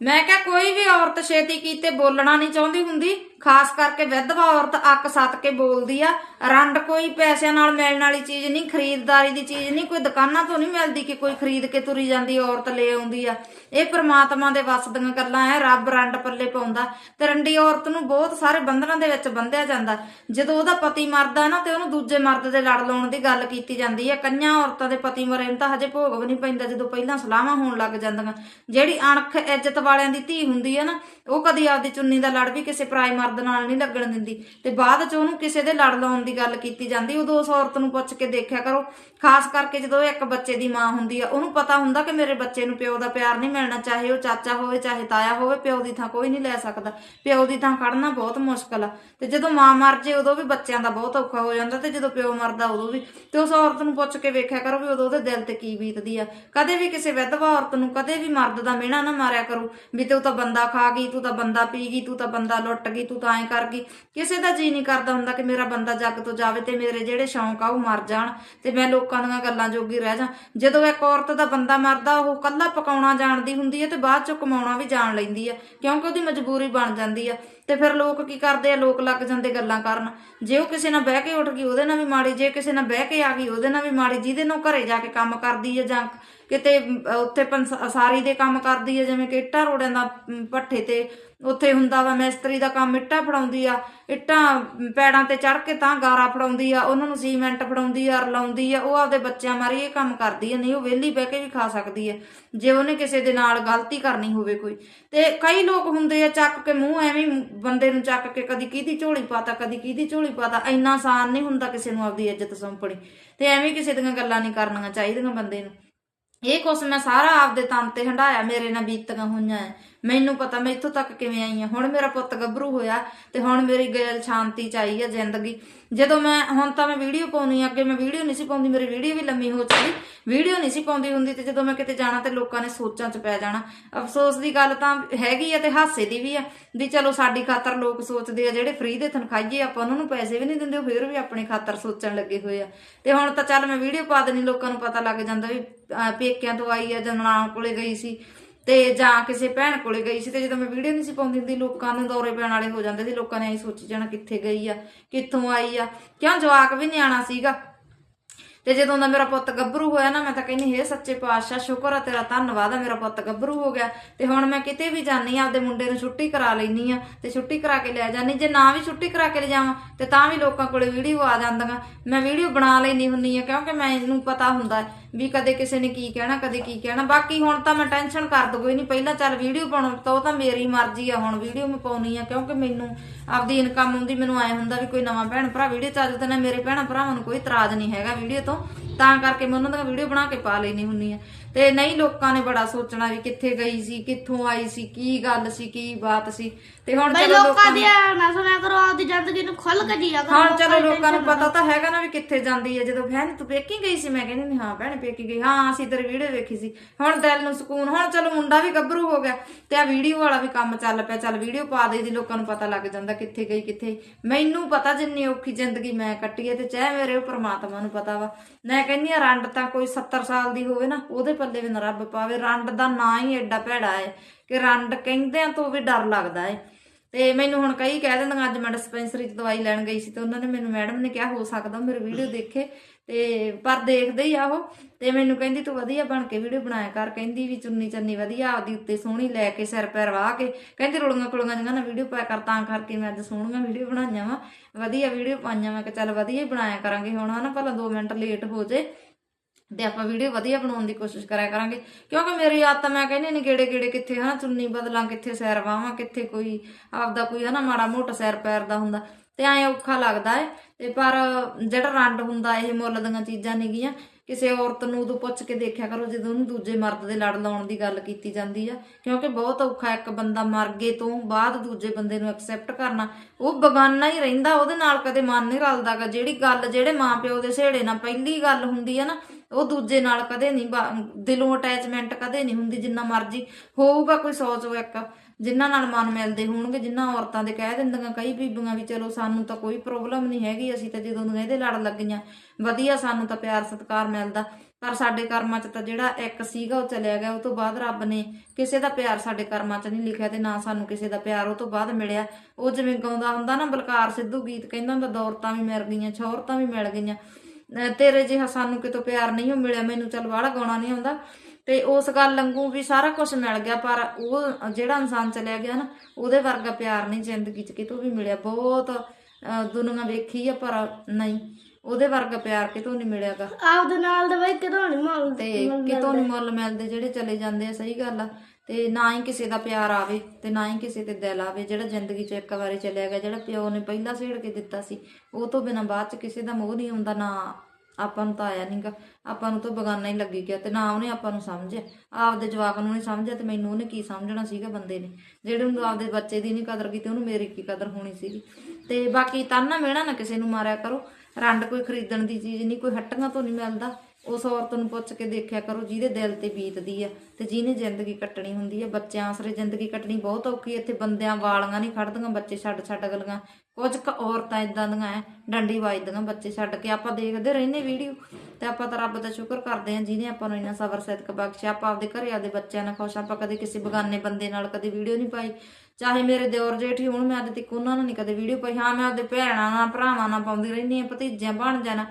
ਮੈਂ ਕਿਹਾ ਕੋਈ ਵੀ ਔਰਤ ਛੇਤੀ ਕੀਤੇ ਬੋਲਣਾ ਨਹੀਂ ਚਾਹੁੰਦੀ ਹੁੰਦੀ। ਖਾਸ ਕਰਕੇ ਵਿਧਵਾ ਔਰਤ ਅੱਕ ਸੱਤ ਕੇ ਬੋਲਦੀ ਆ, ਰੰਡ ਕੋਈ ਪੈਸਿਆਂ ਨਾਲ ਮਿਲਣ ਵਾਲੀ ਚੀਜ਼ ਨਹੀਂ, ਖਰੀਦਦਾਰੀ ਦੀ ਚੀਜ਼ ਨਹੀਂ, ਕੋਈ ਦੁਕਾਨਾਂ ਤੋਂ ਨਹੀਂ ਮਿਲਦੀ ਕਿ ਕੋਈ ਖਰੀਦ ਕੇ ਤੁਰੀ ਜਾਂਦੀ ਔਰਤ ਲੈ ਆਉਂਦੀ ਆ। ਇਹ ਪ੍ਰਮਾਤਮਾ ਦੇ ਵੱਸ ਦੀਆਂ ਗੱਲਾਂ ਐ, ਰੱਬ ਰੰਡ ਪੱਲੇ ਪਾਉਂਦਾ। ਤੇ ਰੰਡੀ ਔਰਤ ਨੂੰ ਬਹੁਤ ਸਾਰੇ ਬੰਧਨਾਂ ਦੇ ਵਿੱਚ ਬੰਧਿਆ ਜਾਂਦਾ। ਜਦੋਂ ਉਹਦਾ ਪਤੀ ਮਰਦਾ ਨਾ, ਤੇ ਉਹਨੂੰ ਦੂਜੇ ਮਰਦ ਦੇ ਲੜ ਲਾਉਣ ਦੀ ਗੱਲ ਕੀਤੀ ਜਾਂਦੀ ਹੈ ਕੰਨਿਆ ਔਰਤਾਂ ਦੇ ਪਤੀ ਮਰੇ ਨੂੰ ਤਾਂ ਹਜੇ ਭੋਗ ਵੀ ਨਹੀਂ ਪੈਂਦਾ, ਜਦੋਂ ਪਹਿਲਾਂ ਸਲਾਹਾਂ ਹੋਣ ਲੱਗ ਜਾਂਦੀਆਂ। ਜਿਹੜੀ ਅਣਖ ਇੱਜ਼ਤ ਵਾਲਿਆਂ ਦੀ ਧੀ ਹੁੰਦੀ ਹੈ ਨਾ, ਉਹ ਕਦੀ ਆਪਦੀ ਚੁੰਨੀ ਦਾ ਲੜ ਵੀ ਕਿਸੇ ਪਰਾਈ ਮਰਦ ਨਾਲ ਨਹੀਂ ਲੱਗਣ ਦਿੰਦੀ। ਤੇ ਬਾਅਦ ਚ ਉਹਨੂੰ ਕਿਸੇ ਦੇ ਲੜ ਲਾਉਣ ਦੀ ਗੱਲ ਕੀਤੀ ਜਾਂਦੀ, ਉਦੋਂ ਉਸ ਔਰਤ ਨੂੰ ਪੁੱਛ ਕੇ ਦੇਖਿਆ ਕਰੋ। ਖਾਸ ਕਰਕੇ ਜਦੋਂ ਇੱਕ ਬੱਚੇ ਦੀ ਮਾਂ ਹੁੰਦੀ ਆ, ਉਹਨੂੰ ਪਤਾ ਹੁੰਦਾ ਕਿ ਮੇਰੇ ਬੱਚੇ ਨੂੰ ਪਿਓ ਦਾ ਪਿਆਰ ਨਹੀਂ ਮਿਲਣਾ, ਚਾਹੇ ਉਹ ਚਾਚਾ ਹੋਵੇ, ਚਾਹੇ ਤਾਇਆ ਹੋਵੇ, ਪਿਓ ਦੀ ਥਾਂ ਕੋਈ ਨਹੀਂ ਲੈ ਸਕਦਾ। ਪਿਓ ਦੀ ਥਾਂ ਖੜਨਾ ਬਹੁਤ ਮੁਸ਼ਕਲ ਆ। ਤੇ ਜਦੋਂ ਮਾਂ ਮਰ ਜੇ, ਉਦੋਂ ਵੀ ਬੱਚਿਆਂ ਦਾ ਬਹੁਤ ਔਖਾ ਹੋ ਜਾਂਦਾ, ਤੇ ਜਦੋਂ ਪਿਓ ਮਰਦਾ ਉਦੋਂ ਵੀ। ਤੇ ਉਸ ਔਰਤ ਨੂੰ ਪੁੱਛ ਕੇ ਵੇਖਿਆ ਕਰੋ ਵੀ ਉਦੋਂ ਉਹਦੇ ਦਿਲ ਤੇ ਕੀ ਬੀਤਦੀ ਆ। ਕਦੇ ਵੀ ਕਿਸੇ ਵਿਧਵਾ ਔਰਤ ਨੂੰ, ਕਦੇ ਵੀ ਮਰਦ ਦਾ ਮਿਹਣਾ ਨਾ ਮਾਰਿਆ ਕਰੋ। ਵੀ ਤੂੰ ਤਾਂ ਬੰਦਾ ਖਾ ਗਈ, ਤੂੰ ਤਾਂ ਬੰਦਾ ਪੀ ਗਈ, ਤੂੰ ਤਾਂ ਬੰਦਾ ਲੁੱਟ ਗਈ, ਤੂੰ ਤਾਂ ਐਂ ਕਰ ਗਈ। ਕਿਸੇ ਦਾ ਜੀ ਨਹੀਂ ਕਰਦਾ ਹੁੰਦਾ ਕਿ ਮੇਰਾ ਬੰਦਾ ਜੱਗ ਤੋਂ ਜਾਵੇ ਤੇ ਮੇਰੇ ਜਿਹੜੇ ਸ਼ੌਂਕ ਆ ਉਹ ਮਰ ਜਾਣ ਤੇ ਮੈਂ ਲੋਕਾਂ ਦੀਆਂ ਗੱਲਾਂ ਜੋਗੀ ਰਹਿ ਜਾ। ਜਦੋਂ ਇੱਕ ਔਰਤ ਦਾ ਬੰਦਾ ਮਰਦਾ, ਉਹ ਕੱਲਾ ਪਕਾਉਣਾ ਜਾਣਦੀ ਹੁੰਦੀ ਹੈ ਤੇ ਬਾਅਦ ਚੋਂ ਕਮਾਉਣਾ ਵੀ ਜਾਣ ਲੈਂਦੀ ਹੈ ਕਿਉਂਕਿ ਉਹਦੀ ਮਜਬੂਰੀ ਬਣ ਜਾਂਦੀ ਹੈ ਤੇ ਫਿਰ ਲੋਕ ਕੀ ਕਰਦੇ ਆ? ਲੋਕ ਲੱਗ ਜਾਂਦੇ ਗੱਲਾਂ ਕਰਨ। ਜੇ ਉਹ ਕਿਸੇ ਨਾਲ ਬਹਿ ਕੇ ਉੱਠ ਗਈ, ਉਹਦੇ ਨਾਲ ਵੀ ਮਾੜੀ, ਜੇ ਕਿਸੇ ਨਾਲ ਬਹਿ ਕੇ ਆ ਗਈ, ਉਹਦੇ ਨਾਲ ਵੀ ਮਾੜੀ, ਜਿਹਦੇ ਨਾਲ ਘਰੇ ਜਾ ਕੇ ਕੰਮ ਕਰਦੀ ਹੈ ਜਾਂ ਕਿਤੇ ਉੱਥੇ ਪੰਸ- ਸਾਰੀ ਦੇ ਕੰਮ ਕਰਦੀ ਹੈ ਜਿਵੇਂ ਕਿ ਇੱਟਾਂ ਰੋੜਿਆਂ ਦਾ ਭੱਠੇ ਤੇ। ਉੱਥੇ ਹੁੰਦਾ ਵਾ ਮਿਸਤਰੀ ਦਾ ਕੰਮ, ਇੱਟਾਂ ਫੜਾਉਂਦੀ ਆ। ਇੱਟਾਂ ਪੈੜਾਂ ਤੇ ਚੜ ਕੇ ਤਾਂ ਗਾਰਾ ਫੜਾਉਂਦੀ ਆ। ਉਹਨਾਂ ਨੂੰ ਸੀਮੈਂਟ ਫੜਾਉਂਦੀ ਆ ਰਲਾਉਂਦੀ ਆ। ਉਹ ਆਪਦੇ ਬੱਚਿਆਂ ਮਾਰੀ ਇਹ ਕੰਮ ਕਰਦੀ ਆ। ਨਹੀਂ, ਉਹ ਵਿਹਲੀ ਬਹਿ ਕੇ ਵੀ ਖਾ ਸਕਦੀ ਹੈ ਜੇ ਉਹਨੇ ਕਿਸੇ ਦੇ ਨਾਲ ਗਲਤੀ ਕਰਨੀ ਹੋਵੇ ਕੋਈ। ਤੇ ਕਈ ਲੋਕ ਹੁੰਦੇ ਆ, ਚੱਕ ਕੇ ਮੂੰਹ ਐਵੇਂ ਬੰਦੇ ਨੂੰ ਚੱਕ ਕੇ ਕਦੀ ਕਿਹਦੀ ਝੋਲੀ ਪਾਤਾ, ਕਦੀ ਕਿਹਦੀ ਝੋਲੀ ਪਾਤਾ। ਇੰਨਾ ਆਸਾਨ ਨਹੀਂ ਹੁੰਦਾ ਕਿਸੇ ਨੂੰ ਆਪਦੀ ਇੱਜ਼ਤ ਸੌਂਪਣੀ। ਤੇ ਐਵੇਂ ਕਿਸੇ ਦੀਆਂ ਗੱਲਾਂ ਨਹੀਂ ਕਰਨੀਆਂ ਚਾਹੀਦੀਆਂ ਬੰਦੇ ਨੂੰ। ਇਹ ਕੁਛ ਮੈਂ ਸਾਰਾ ਆਪਦੇ ਤਨ ਤੇ ਹੰਡਾਇਆ ਮੇਰੇ ਨਾਲ ਬੀਤੀਆਂ ਹੋਈਆਂ ਐ। ਮੈਨੂੰ ਪਤਾ ਮੈਂ ਇੱਥੋਂ ਤੱਕ ਕਿਵੇਂ ਆਈ ਆ। ਹੁਣ ਮੇਰਾ ਪੁੱਤ ਗੱਭਰੂ ਹੋਇਆ ਤੇ ਹੁਣ ਮੇਰੀ ਗੈਲ ਸ਼ਾਂਤੀ ਚ ਆਈ ਜ਼ਿੰਦਗੀ। ਜਦੋਂ ਮੈਂ, ਹੁਣ ਤਾਂ ਮੈਂ ਵੀਡੀਓ ਪਾਉਣੀ ਅੱਗੇ ਮੈਂ ਵੀਡੀਓ ਨਹੀਂ ਸੀ ਪਾਉਂਦੀ, ਮੇਰੀ ਵੀਡੀਓ ਵੀ ਲੰਮੀ ਹੋ ਚੁੱਕੀ। ਵੀਡੀਓ ਨਹੀਂ ਸੀ ਪਾਉਂਦੀ ਹੁੰਦੀ ਤੇ ਜਦੋਂ ਮੈਂ ਕਿਤੇ ਜਾਣਾ ਤੇ ਲੋਕਾਂ ਨੇ ਸੋਚਾਂ ਚ ਪੈ ਜਾਣਾ। ਅਫਸੋਸ ਦੀ ਗੱਲ ਤਾਂ ਹੈਗੀ ਆ ਤੇ ਹਾਸੇ ਦੀ ਵੀ ਆ, ਵੀ ਚਲੋ ਸਾਡੀ ਖਾਤਰ ਲੋਕ ਸੋਚਦੇ ਆ, ਜਿਹੜੇ ਫ੍ਰੀ ਦੇ ਤਨਖਾਹੀਏ ਆਪਾਂ, ਉਹਨਾਂ ਨੂੰ ਪੈਸੇ ਵੀ ਨਹੀਂ ਦਿੰਦੇ, ਉਹ ਫਿਰ ਵੀ ਆਪਣੀ ਖਾਤਰ ਸੋਚਣ ਲੱਗੇ ਹੋਏ ਆ। ਤੇ ਹੁਣ ਤਾਂ ਚੱਲ ਮੈਂ ਵੀਡੀਓ ਪਾ ਦੇਣੀ ਲੋਕਾਂ ਨੂੰ ਪਤਾ ਲੱਗ ਜਾਂਦਾ ਵੀ ਪੇਕਿਆਂ ਤੋਂ ਆਈ ਆ ਜਾਂ ਕੋਲੇ ਗਈ ਸੀ। ਤੇ ਜਾਂ ਕਿਸੇ ਭੈਣ ਕੋਲੇ ਗਈ ਸੀ ਤੇ ਜਦੋਂ ਮੈਂ ਵੀਡੀਓ ਨਹੀਂ ਸੀ ਪਾਉਂਦੀ ਹੁੰਦੀ, ਲੋਕਾਂ ਨੂੰ ਦੌਰੇ ਪੈਣ ਵਾਲੇ ਹੋ ਜਾਂਦੇ ਸੀ, ਲੋਕਾਂ ਨੇ ਐਂ ਸੋਚੀ ਜਾਣਾ ਕਿੱਥੇ ਗਈ ਆ, ਕਿੱਥੋਂ ਆਈ ਆ, ਕਿਉਂ ਜਵਾਕ ਵੀ ਨਿਆਣਾ ਸੀਗਾ। ਤੇ ਜਦੋਂ ਦਾ ਮੇਰਾ ਪੁੱਤ ਗੱਭਰੂ ਹੋਇਆ ਨਾ, ਮੈਂ ਤਾਂ ਕਹਿੰਦੀ, ਹੇ ਸੱਚੇ ਪਾਤਸ਼ਾਹ, ਸ਼ੁਕਰ ਆ ਤੇਰਾ ਧੰਨਵਾਦ ਆ, ਮੇਰਾ ਪੁੱਤ ਗੱਭਰੂ ਹੋ ਗਿਆ। ਤੇ ਹੁਣ ਮੈਂ ਕਿਤੇ ਵੀ ਜਾਨੀ ਆ, ਆਪਦੇ ਮੁੰਡੇ ਨੂੰ ਛੁੱਟੀ ਕਰਾ ਲੈਣੀ ਆ, ਤੇ ਛੁੱਟੀ ਕਰਾ ਕੇ ਲੈ ਜਾਨੀ ਜੇ ਨਾ ਵੀ ਛੁੱਟੀ ਕਰਾ ਕੇ ਲੈ ਜਾਵਾਂ ਤੇ ਤਾਂ ਵੀ ਲੋਕਾਂ ਕੋਲੇ ਵੀਡੀਓ ਆ ਜਾਂਦੀਆਂ। ਮੈਂ ਵੀਡੀਓ ਬਣਾ ਲੈਣੀ ਹੁੰਨੀ ਆ, ਕਿਉਂਕਿ ਮੈਨੂੰ ਪਤਾ ਹੁੰਦਾ ਵੀ ਕਦੇ ਕਿਸੇ ਨੇ ਕੀ ਕਹਿਣਾ, ਕਦੇ ਕੀ ਕਹਿਣਾ। ਬਾਕੀ ਹੁਣ ਤਾਂ ਮੈਂ ਟੈਨਸ਼ਨ ਕਰ ਦੂ ਕੋਈ ਨਹੀਂ ਪਹਿਲਾਂ ਚੱਲ ਵੀਡੀਓ ਪਾਉਣ ਤਾਂ ਉਹ ਤਾਂ ਮੇਰੀ ਮਰਜ਼ੀ ਆ, ਹੁਣ ਵੀਡੀਓ ਮੈਂ ਪਾਉਣੀ ਆ, ਕਿਉਂਕਿ ਮੈਨੂੰ ਆਪਦੀ ਇਨਕਮ ਹੁੰਦੀ, ਮੈਨੂੰ ਆਏ ਹੁੰਦਾ ਵੀ ਕੋਈ ਨਵਾਂ ਭੈਣ ਭਰਾ ਵੀਡੀਓ ਚੱਲ ਤਾਂ ਮੇਰੇ ਭੈਣਾਂ ਭਰਾਵਾਂ ਨੂੰ ਕੋਈ ਇਤਰਾਜ਼ ਨਹੀਂ ਹੈਗਾ ਵੀਡੀਓ ਤੋਂ। ਤਾਂ ਕਰਕੇ ਮੈਂ ਉਹਨਾਂ ਦੀਆਂ ਵੀਡੀਓ ਬਣਾ ਕੇ ਪਾ ਲੈਣੀ ਹੁੰਨੀ ਆ ਤੇ ਨਹੀਂ ਲੋਕਾਂ ਨੇ ਬੜਾ ਸੋਚਣਾ ਵੀ ਕਿੱਥੇ ਗਈ ਸੀ ਕਿੱਥੋਂ ਆਈ ਸੀ ਕੀ ਗੱਲ ਸੀ ਕੀ ਬਾਤ ਸੀ। ਤੇ ਹੁਣ ਬਈ ਚਲੋ ਲੋਕਾਂ ਦੀ ਨਾ ਸੁਣਿਆ ਕਰੋ ਆਪਦੀ ਜ਼ਿੰਦਗੀ ਨੂੰ ਖੁੱਲ ਕੇ ਜੀਆ ਕਰੋ ਹਾਂ ਚਲੋ ਲੋਕਾਂ ਨੂੰ ਪਤਾ ਤਾਂ ਹੈਗਾ ਨਾ ਵੀ ਕਿੱਥੇ ਜਾਂਦੀ ਹੈ। ਜਦੋਂ ਭੈਣ ਤੂੰ ਪੇਕੀ ਗਈ ਸੀ ਮੈਂ ਕਹਿੰਦੀ ਨਹੀਂ ਹਾਂ ਭੈਣ ਪੇਕੀ ਗਈ। ਹਾਂ ਅਸੀਂ ਤੇਰੀ ਵੀਡੀਓ ਵੇਖੀ ਸੀ। ਹੁਣ ਦਿਲ ਨੂੰ ਸਕੂਨ ਹੁਣ ਚਲੋ ਮੁੰਡਾ ਵੀ ਗੱਭਰੂ ਹੋ ਗਿਆ ਤੇ ਆ ਵੀਡੀਓ ਵਾਲਾ ਵੀ ਕੰਮ ਚੱਲ ਪਿਆ। ਚੱਲ ਵੀਡੀਓ ਪਾ ਦੇਈਦੀ ਲੋਕਾਂ ਨੂੰ ਪਤਾ ਲੱਗ ਜਾਂਦਾ ਕਿੱਥੇ ਗਈ ਕਿੱਥੇ ਮੈਨੂੰ ਪਤਾ ਜਿੰਨੀ ਔਖੀ ਜ਼ਿੰਦਗੀ ਮੈਂ ਕੱਟੀ ਹੈ ਤੇ ਚਾਹੇ ਮੇਰੇ ਉਹ ਪ੍ਰਮਾਤਮਾ ਨੂੰ ਪਤਾ ਵਾ। ਮੈਂ ਕਹਿੰਦੀ ਆ, ਰੰਡ ਤਾਂ ਕੋਈ 70 ਸਾਲ ਦੀ ਹੋਵੇ ਨਾ, ਉਹਦੇ ਪੱਲੇ ਵੀ ਨਾ ਰੱਬ ਪਾਵੇ। ਰੰਡ ਦਾ ਨਾਂ ਹੀ ਐਡਾ ਭੈੜਾ ਹੈ ਕਿ ਰੰਡ ਕਹਿੰਦਿਆਂ ਤੋਂ ਵੀ ਡਰ ਲੱਗਦਾ ਹੈ ਤੇ ਮੈਨੂੰ ਹੁਣ ਕਈ ਕਹਿ ਦਿੰਦੀਆਂ, ਅੱਜ ਮੈਂ ਡਿਸਪੈਂਸਰੀ 'ਚ ਦਵਾਈ ਲੈਣ ਗਈ ਸੀ ਤੇ ਉਹਨਾਂ ਨੇ ਮੈਨੂੰ ਮੈਡਮ ਨੇ ਕਿਹਾ, ਹੋ ਸਕਦਾ ਮੇਰੇ ਵੀਡੀਓ ਦੇਖੇ। ਤੇ ਪਰ ਦੇਖਦੇ ਹੀ ਆ ਉਹ। ਤੇ ਮੈਨੂੰ ਕਹਿੰਦੀ, ਤੂੰ ਵਧੀਆ ਬਣ ਕੇ ਵੀਡੀਓ ਬਣਾਇਆ ਕਰ। ਕਹਿੰਦੀ ਵੀ ਚੁੰਨੀ ਚੰਨੀ ਵਧੀਆ, ਆਪਦੀ ਉੱਤੇ ਸੋਹਣੀ ਲੈ ਕੇ ਸਿਰ ਪੈਰ ਵਾਹ ਕੇ। ਕਹਿੰਦੀ ਰੋਲੀਆਂ ਕੁਲੀਆਂ ਜਿਹੀਆਂ ਨਾ ਵੀਡੀਓ ਪਾਇਆ ਕਰ, ਤਾਂ ਕਰਕੇ ਮੈਂ ਅੱਜ ਸੋਹਣੀਆਂ ਵੀਡੀਓ ਬਣਾਈਆਂ ਵਾ। ਵਧੀਆ ਵੀਡੀਓ ਪਾਈਆਂ ਮੈਂ ਕਿ ਚੱਲ ਵਧੀਆ ਹੀ ਬਣਾਇਆ ਕਰਾਂਗੇ। ਹੁਣ ਹਨਾ ਭਲਾ 2 ਮਿੰਟ ਲੇਟ ਹੋ ਜੇ ਤੇ ਆਪਾਂ ਵੀਡੀਓ ਵਧੀਆ ਬਣਾਉਣ ਦੀ ਕੋਸ਼ਿਸ਼ ਕਰਿਆ ਕਰਾਂਗੇ। ਕਿਉਂਕਿ ਮੇਰੀ ਆਦਤ ਮੈਂ ਕਹਿੰਦੀ ਨਹੀਂ ਕਿਹੜੇ ਕਿਹੜੇ ਕਿੱਥੇ ਹਨਾ ਚੁੰਨੀ ਬਦਲਾਂ, ਕਿੱਥੇ ਸੈਰ ਵਾਵਾਂ ਕਿੱਥੇ ਕੋਈ ਆਪਦਾ ਕੋਈ ਹਨਾ ਮਾੜਾ ਮੋਟਾ ਸੈਰ ਪੈਰ ਦਾ ਹੁੰਦਾ। ਤੇ ਐਂ ਔਖਾ ਲੱਗਦਾ ਏ। ਤੇ ਪਰ ਜਿਹੜਾ ਰੰਡ ਹੁੰਦਾ ਇਹ ਮੁੱਲ ਦੀਆਂ ਚੀਜ਼ਾਂ ਨੇਗੀਆਂ ਕਿਸੇ ਔਰਤ ਨੂੰ ਉਦੋਂ ਪੁੱਛ ਕੇ ਦੇਖਿਆ ਕਰੋ, ਜਦੋਂ ਉਹਨੂੰ ਦੂਜੇ ਮਰਦ ਦੇ ਲੜ ਲਾਉਣ ਦੀ ਗੱਲ ਕੀਤੀ ਜਾਂਦੀ ਆ। ਕਿਉਂਕਿ ਬਹੁਤ ਔਖਾ ਇੱਕ ਬੰਦਾ ਮਰ ਗਏ ਤੋਂ ਬਾਅਦ ਦੂਜੇ ਬੰਦੇ ਨੂੰ ਐਕਸੈਪਟ ਕਰਨਾ। ਉਹ ਬਗਾਨਾ ਹੀ ਰਹਿੰਦਾ, ਉਹਦੇ ਨਾਲ ਕਦੇ ਮਨ ਨਹੀਂ ਰਲਦਾਗਾ ਜਿਹੜੀ ਗੱਲ ਜਿਹੜੇ ਮਾਪਿਓ ਦੇ ਸਹੇੜੇ ਨਾਲ ਪਹਿਲੀ ਗੱਲ ਹੁੰਦੀ ਆ ਨਾ, ਉਹ ਦੂਜੇ ਨਾਲ ਕਦੇ ਨਹੀਂ ਦਿਲੋਂ ਅਟੈਚਮੈਂਟ ਕਦੇ ਨਹੀਂ ਹੁੰਦੀ, ਜਿੰਨਾ ਮਰਜ਼ੀ ਹੋਊਗਾ ਕੋਈ ਸੋਚ ਇੱਕ। ਜਿਨ੍ਹਾਂ ਨਾਲ ਮਨ ਮਿਲਦੇ ਹੋਣਗੇ, ਜਿਨ੍ਹਾਂ ਔਰਤਾਂ ਦੇ ਕਹਿ ਦਿੰਦੀਆਂ, ਕਈ ਬੀਬੀਆਂ ਵੀ ਚਲੋ ਸਾਨੂੰ ਤਾਂ ਕੋਈ ਪ੍ਰੋਬਲਮ ਨਹੀਂ ਹੈਗੀ, ਅਸੀਂ ਤਾਂ ਜਦੋਂ ਦੀਆਂ ਇਹਦੇ ਲੜ ਲੱਗੀਆਂ, ਵਧੀਆ ਸਾਨੂੰ ਤਾਂ ਪਿਆਰ ਸਤਿਕਾਰ ਮਿਲਦਾ, ਪਰ ਸਾਡੇ ਕਰਮਾਂ 'ਚ ਤਾਂ ਜਿਹੜਾ ਇੱਕ ਸੀਗਾ, ਉਹ ਚਲਿਆ ਗਿਆ, ਉਹ ਤੋਂ ਬਾਅਦ ਰੱਬ ਨੇ ਕਿਸੇ ਦਾ ਪਿਆਰ ਸਾਡੇ ਕਰਮਾਂ 'ਚ ਨਹੀਂ ਲਿਖਿਆ ਤੇ ਨਾ ਸਾਨੂੰ ਕਿਸੇ ਦਾ ਪਿਆਰ ਉਹ ਤੋਂ ਬਾਅਦ ਮਿਲਿਆ। ਉਹ ਜਿਵੇਂ ਗਾਉਂਦਾ ਹੁੰਦਾ ਨਾ, ਬਲਕਾਰ ਸਿੱਧੂ ਗੀਤ, ਕਹਿੰਦਾ ਹੁੰਦਾ ਦੌਲਤਾਂ ਵੀ ਮਿਲ ਗਈਆਂ ਛੋਰਤਾਂ ਵੀ ਮਿਲ ਗਈਆਂ। ਤੇਰੇ ਜਿਹਾ ਸਾਨੂੰ ਕਿਤੋਂ ਪਿਆਰ ਨਹੀਂ ਓ ਮਿਲਿਆ ਮੈਨੂੰ, ਚੱਲ ਵਾਲਾ ਗਾਉਣਾ ਨਹੀਂ ਆਉਂਦਾ। ਤੇ ਉਸ ਗੱਲ ਲੰਗੂ ਵੀ ਸਾਰਾ ਕੁਝ ਮਿਲ ਗਿਆ ਪਰ ਉਹ ਜਿਹੜਾ ਇਨਸਾਨ ਚਲਿਆ ਗਿਆ ਨਾ ਉਹਦੇ ਵਰਗਾ ਪਿਆਰ ਨਹੀਂ ਜ਼ਿੰਦਗੀ 'ਚ ਕਿਤੋਂ ਵੀ ਮਿਲਿਆ। ਬਹੁਤ ਦੁਨੀਆ ਵੇਖੀ ਆ ਪਰ ਨਹੀਂ ਉਹਦੇ ਵਰਗਾ ਪਿਆਰ ਕਿਤੋਂ ਨਹੀਂ ਮਿਲਿਆਗਾ। ਆਪਦੇ ਨਾਲ ਦੇ ਬਈ ਕਿਦੋਂ ਨਹੀਂ ਤੇ ਕਿਤੋਂ ਨਹੀਂ ਮੁੱਲ ਮਿਲਦੇ ਜਿਹੜੇ ਚਲੇ ਜਾਂਦੇ ਆ ਸਹੀ ਗੱਲ ਆ। ਤੇ ਨਾ ਹੀ ਕਿਸੇ ਦਾ ਪਿਆਰ ਆਵੇ ਤੇ ਨਾ ਹੀ ਕਿਸੇ ਤੇ ਦਿਲ ਆਵੇ। ਜਿਹੜਾ ਜ਼ਿੰਦਗੀ 'ਚ ਇੱਕ ਵਾਰੀ ਚਲਿਆ ਗਿਆ ਜਿਹੜਾ ਪਿਓ ਨੇ ਪਹਿਲਾਂ ਛੇੜ ਕੇ ਦਿੱਤਾ ਸੀ ਉਹ ਤੋਂ ਬਿਨਾ ਬਾਅਦ 'ਚ ਕਿਸੇ ਦਾ ਮੋਹ ਨਹੀਂ ਆਉਂਦਾ ਨਾ ਆਪਾਂ ਨੂੰ ਤਾਂ ਆਇਆ ਨਹੀਂਗਾ ਆਪਾਂ ਨੂੰ ਤਾਂ ਬਗਾਨਾ ਹੀ ਲੱਗੀ ਗਿਆ ਤੇ ਨਾ ਉਹਨੇ ਆਪਾਂ ਨੂੰ ਸਮਝਿਆ। ਆਪਦੇ ਜਵਾਕ ਨੂੰ ਨਹੀਂ ਸਮਝਿਆ ਤੇ ਮੈਨੂੰ ਉਹਨੇ ਕੀ ਸਮਝਣਾ ਸੀਗਾ ਬੰਦੇ ਨੇ। ਜਿਹੜੇ ਨੂੰ ਆਪਦੇ ਬੱਚੇ ਦੀ ਨਹੀਂ ਕਦਰ ਕੀਤੀ, ਉਹਨੂੰ ਮੇਰੀ ਕੀ ਕਦਰ ਹੋਣੀ ਸੀਗੀ। ਤੇ ਬਾਕੀ ਤਾਨਾ ਮਿਹਣਾ ਨਾ ਕਿਸੇ ਨੂੰ ਮਾਰਿਆ ਕਰੋ। ਰੰਡ ਕੋਈ ਖਰੀਦਣ ਦੀ ਚੀਜ਼ ਨਹੀਂ ਕੋਈ ਹੱਟੀਆਂ ਤੋਂ ਨਹੀਂ ਮਿਲਦਾ। ਉਸ ਔਰਤ ਨੂੰ ਪੁੱਛ ਕੇ ਦੇਖਿਆ ਕਰੋ ਜਿਹਦੇ ਦਿਲ ਤੇ ਬੀਤਦੀ ਆ ਤੇ ਜਿਹਨੇ ਜ਼ਿੰਦਗੀ ਕੱਟਣੀ ਹੁੰਦੀ ਆ। ਬੱਚਿਆਂ ਆਸਰੇ ਜ਼ਿੰਦਗੀ ਕੱਟਣੀ ਬਹੁਤ ਔਖੀ ਇੱਥੇ ਬੰਦਿਆਂ ਵਾਲੀਆਂ ਨਹੀਂ ਖੜਦੀਆਂ, ਬੱਚੇ ਛੱਡ ਛੱਡ ਗਲੀਆਂ। ਕੁਝ ਕੁ ਔਰਤਾਂ ਇਦਾਂ ਦੀਆਂ ਐ, ਡੰਡੀ ਵੱਜਦੀਆਂ ਬੱਚੇ ਛੱਡ ਕੇ। ਆਪਾਂ ਦੇਖਦੇ ਰਹਿੰਦੇ ਵੀਡੀਓ ਤੇ ਆਪਾਂ ਤਾਂ ਰੱਬ ਦਾ ਸ਼ੁਕਰ ਕਰਦੇ ਆਂ ਜਿਹਨੇ ਆਪਾਂ ਨੂੰ ਇੰਨਾ ਸਬਰ ਸਦਕ ਬਖਸ਼ਿਆ। ਆਪਾਂ ਆਪਦੇ ਘਰੇ ਆਪਦੇ ਬੱਚਿਆਂ ਨਾਲ ਖੁਸ਼ ਆਪਾਂ ਕਦੇ ਕਿਸੇ ਬਗਾਨੇ ਬੰਦੇ ਨਾਲ ਕਦੇ ਵੀਡੀਓ ਨਹੀਂ ਪਾਈ। ਚਾਹੇ ਮੇਰੇ ਦਿਓਰ ਜੇਠੀ ਹੋਣ, ਮੈਂ ਅੱਜ ਤੱਕ ਉਹਨਾਂ ਨਾਲ ਨਹੀਂ ਕਦੇ ਵੀਡੀਓ ਪਾਈ। ਹਾਂ, ਮੈਂ ਆਪਦੇ ਭੈਣਾਂ ਨਾਲ, ਭਰਾਵਾਂ ਨਾਲ ਪਾਉਂਦੀ ਰਹਿੰਦੀ ਆ ਭਤੀਜਿਆਂ ਬਣ ਜਾਣਾ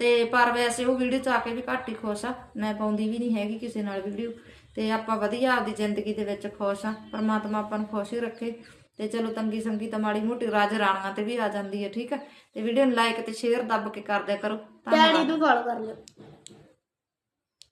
ਤੇ ਪਰ ਵੈਸੇ ਉਹ ਵੀਡੀਓ ਚ ਆ ਕੇ ਵੀ ਘੱਟ ਹੀ ਖੁਸ਼ ਆ। ਮੈਂ ਪਾਉਂਦੀ ਵੀ ਨਹੀਂ ਹੈਗੀ ਕਿਸੇ ਨਾਲ ਵੀਡੀਓ। ਤੇ ਆਪਾਂ ਵਧੀਆ ਆਪਦੀ ਜ਼ਿੰਦਗੀ ਦੇ ਵਿੱਚ ਖੁਸ਼ ਆ। ਪਰਮਾਤਮਾ ਆਪਾਂ ਨੂੰ ਖੁਸ਼ ਹੀ ਰੱਖੇ। ਤੇ ਚਲੋ ਤੰਗੀ ਸੰਗੀ ਤਾਂ ਮਾੜੀ ਮੋਟੀ ਰਾਜ ਰਾਣੀਆਂ ਤੇ ਵੀ ਆ ਜਾਂਦੀ ਹੈ ਠੀਕ ਹੈ ਤੇ ਵੀਡੀਓ ਨੂੰ ਲਾਈਕ ਤੇ ਸ਼ੇਅਰ ਦੱਬ ਕੇ ਕਰ ਦਿਆ ਕਰੋ। ਧੰਨਵਾਦ। ਡੈਡੀ ਨੂੰ ਫੋਲੋ ਕਰ ਲਿਓ।